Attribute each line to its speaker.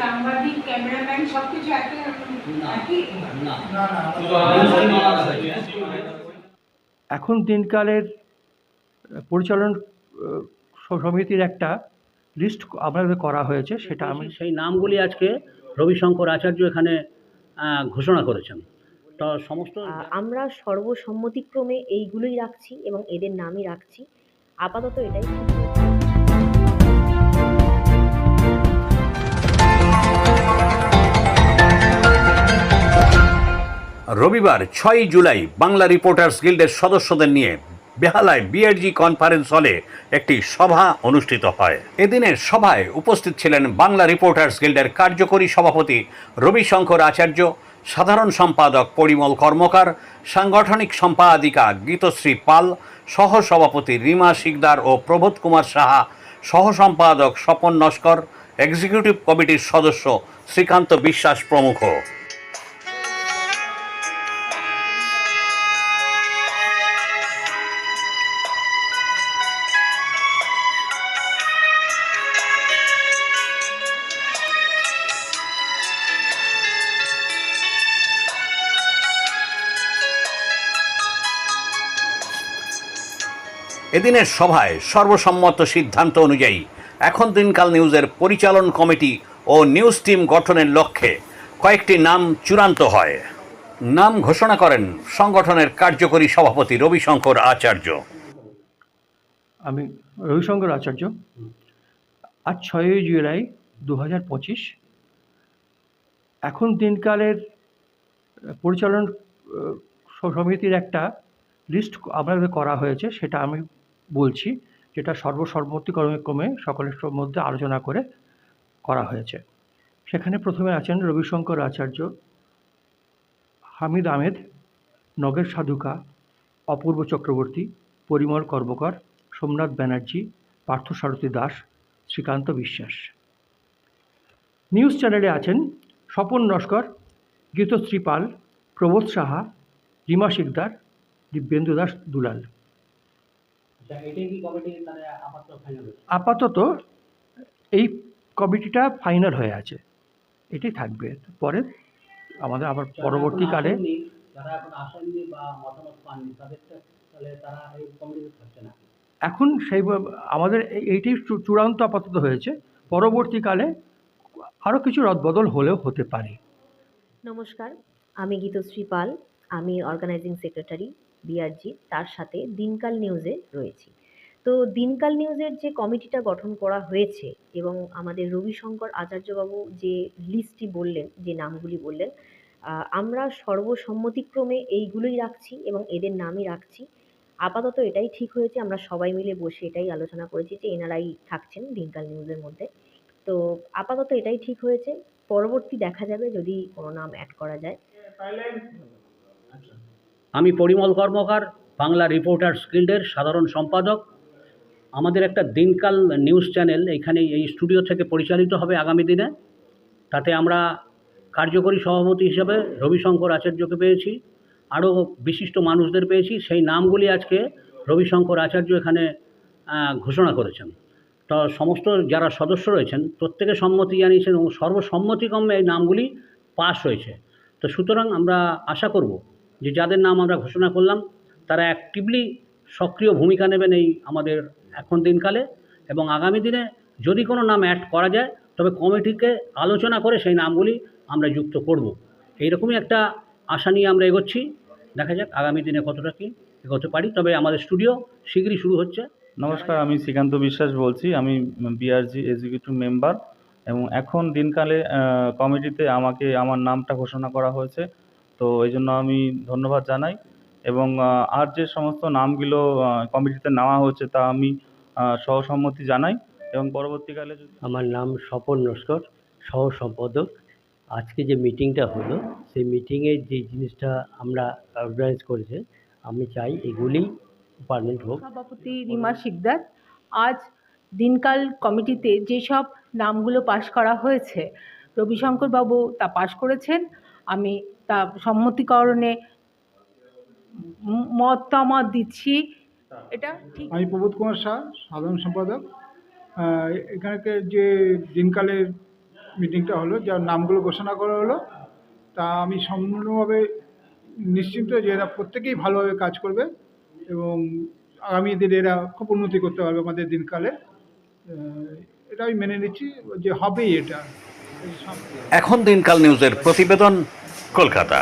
Speaker 1: সাংবাদিক ক্যামেরাম্যান সবকিছু একই একই?
Speaker 2: এখন দিনকালের পরিচালন সমিতির একটা লিস্ট আমাদের করা হয়েছে সেটা আমি
Speaker 3: সেই নামগুলি আজকে রবিশঙ্কর আচার্য এখানে ঘোষণা করেছেন। তো সমস্ত
Speaker 4: আমরা সর্বসম্মতিক্রমে এইগুলোই রাখছি এবং এদের নামই রাখছি। আপাতত এটাই।
Speaker 5: রবিবার ছয়ই জুলাই বাংলা রিপোর্টার্স গিল্ডের সদস্যদের নিয়ে বেহালায় বিআরজি কনফারেন্স হলে একটি সভা অনুষ্ঠিত হয়। এদিনের সভায় উপস্থিত ছিলেন বাংলা রিপোর্টার্স গিল্ডের কার্যকরী সভাপতি রবিশঙ্কর আচার্য, সাধারণ সম্পাদক পরিমল কর্মকার, সাংগঠনিক সম্পাদিকা গীতশ্রী পাল সহ সভাপতি রিমা শিকদার ও প্রবোধ কুমার সাহা সহ সম্পাদক স্বপন নস্কর, এক্সিকিউটিভ কমিটির সদস্য শ্রীকান্ত বিশ্বাস প্রমুখ। এদিনের সভায় সর্বসম্মত সিদ্ধান্ত অনুযায়ী এখন দিনকাল নিউজের পরিচালন কমিটি ও নিউজ টিম গঠনের লক্ষ্যে কয়েকটি নাম চূড়ান্ত হয়। নাম ঘোষণা করেন সংগঠনের কার্যকরী সভাপতি রবিশঙ্কর আচার্য।
Speaker 2: আমি রবিশঙ্কর আচার্য। আজ ছয়ই জুলাই দু হাজার পঁচিশ। এখন দিনকালের পরিচালন সমিতির একটা লিস্ট আমাদের করা হয়েছে, সেটা আমি বলছি, যেটা সর্বসম্মতিক্রমে ক্রমে সকলের মধ্যে আলোচনা করে করা হয়েছে। সেখানে প্রথমে আছেন রবিশঙ্কর আচার্য, হামিদ আহমেদ, নগেশ সাধুকা, অপূর্ব চক্রবর্তী, পরিমল কর্মকর, সোমনাথ ব্যানার্জি পার্থসারথী দাস, শ্রীকান্ত বিশ্বাস। নিউজ চ্যানেলে আছেন স্বপন নস্কর, গীতশ্রী পাল প্রবোধ সাহা, রিমা শিকদার, দিব্যেন্দু দাস দুলাল
Speaker 3: এটাই কি কমিটির মানে আপাতত
Speaker 2: এই কমিটিটা ফাইনাল হয়ে আছে। এটি থাকবে। পরে আমাদের আবার পরবর্তীকালে
Speaker 3: এখন
Speaker 2: সেই আমাদের এই- এইটি চূ- চূড়ান্ত আপাতত হয়েছে। পরবর্তীকালে আরও কিছু রদবদল হলেও হতে পারে।
Speaker 4: নমস্কার আমি গীতশ্রী পাল আমি অর্গানাইজিং সেক্রেটারি বিআরজি, তার সাথে দিনকাল নিউজে রয়েছি। তো দিনকাল নিউজের যে কমিটিটা গঠন করা হয়েছে এবং আমাদের রবিশঙ্কর আচার্যবাবু যে লিস্টটি বললেন, যে নামগুলি বললেন আমরা সর্বসম্মতিক্রমে এইগুলোই রাখছি এবং এদের নামই রাখছি। আপাতত এটাই ঠিক হয়েছে, আমরা সবাই মিলে বসে এটাই আলোচনা করেছি যে এনারাই থাকছেন দিনকাল নিউজের মধ্যে। তো আপাতত এটাই ঠিক হয়েছে, পরবর্তী দেখা যাবে যদি কোনো নাম অ্যাড করা যায়।
Speaker 3: আমি পরিমল কর্মকার, বাংলা রিপোর্টার্স গিল্ডের সাধারণ সম্পাদক। আমাদের একটা দিনকাল নিউজ চ্যানেল এখানে এই স্টুডিও থেকে পরিচালিত হবে আগামী দিনে। তাতে আমরা কার্যকরী সভাপতি হিসেবে রবিশঙ্কর আচার্যকে পেয়েছি, আরও বিশিষ্ট মানুষদের পেয়েছি। সেই নামগুলি আজকে রবিশঙ্কর আচার্য এখানে ঘোষণা করেছেন। তো সমস্ত যারা সদস্য রয়েছেন, প্রত্যেকে সম্মতি জানিয়েছেন এবং সর্বসম্মতিক্রমে এই নামগুলি পাস হয়েছে। তো সুতরাং আমরা আশা করব যে যাদের নাম আমরা ঘোষণা করলাম, তারা অ্যাক্টিভলি সক্রিয় ভূমিকা নেবেন এই আমাদের এখন দিনকালে এবং আগামী দিনে যদি কোনো নাম অ্যাড করা যায়, তবে কমিটিকে আলোচনা করে সেই নামগুলি আমরা যুক্ত করব। এইরকমই একটা আশা নিয়ে আমরা এগোচ্ছি। দেখা যাক আগামী দিনে কতটা কী এগোতে পারি। তবে আমাদের স্টুডিও শীঘ্রই শুরু হচ্ছে।
Speaker 6: নমস্কার, আমি শ্রীকান্ত বিশ্বাস বলছি। আমি বিআরজি এক্সিকিউটিভ মেম্বার এবং এখন দিনকালে কমিটিতে আমাকে, আমার নামটা ঘোষণা করা হয়েছে। তো এই জন্য আমি ধন্যবাদ জানাই এবং আর যে সমস্ত নামগুলো কমিটিতে নেওয়া হয়েছে তা আমি সহসম্মতি জানাই এবং পরবর্তীকালে যদি
Speaker 7: আমার নাম স্বপন নস্কর সহ সম্পাদক আজকে যে মিটিংটা হলো সেই মিটিংয়ে যে জিনিসটা আমরা অর্গানাইজ করেছে আমি চাই এগুলি পারমানেন্ট হোক।
Speaker 1: সভাপতি রিমা শিকদার আজ দিনকাল কমিটিতে যেসব নামগুলো পাশ করা হয়েছে রবিশঙ্কর বাবু তা পাশ করেছেন। আমি তা সম্মতিকরণে মতামত দিচ্ছি। এটা ঠিক?
Speaker 8: আমি প্রবোধ কুমার শাহ সাধারণ সম্পাদক। এখানকার যে দিনকালের মিটিংটা হলো যার নামগুলো ঘোষণা করা হলো তা আমি সম্পূর্ণভাবে নিশ্চিন্ত যে এরা প্রত্যেকেই ভালোভাবে কাজ করবে এবং আগামী দিনে এরা খুব উন্নতি করতে পারবে আমাদের দিনকালে। এটা আমি মেনে নিচ্ছি যে হবেই এটা।
Speaker 5: এখন দিনকাল নিউজের প্রতিবেদন কলকাতা।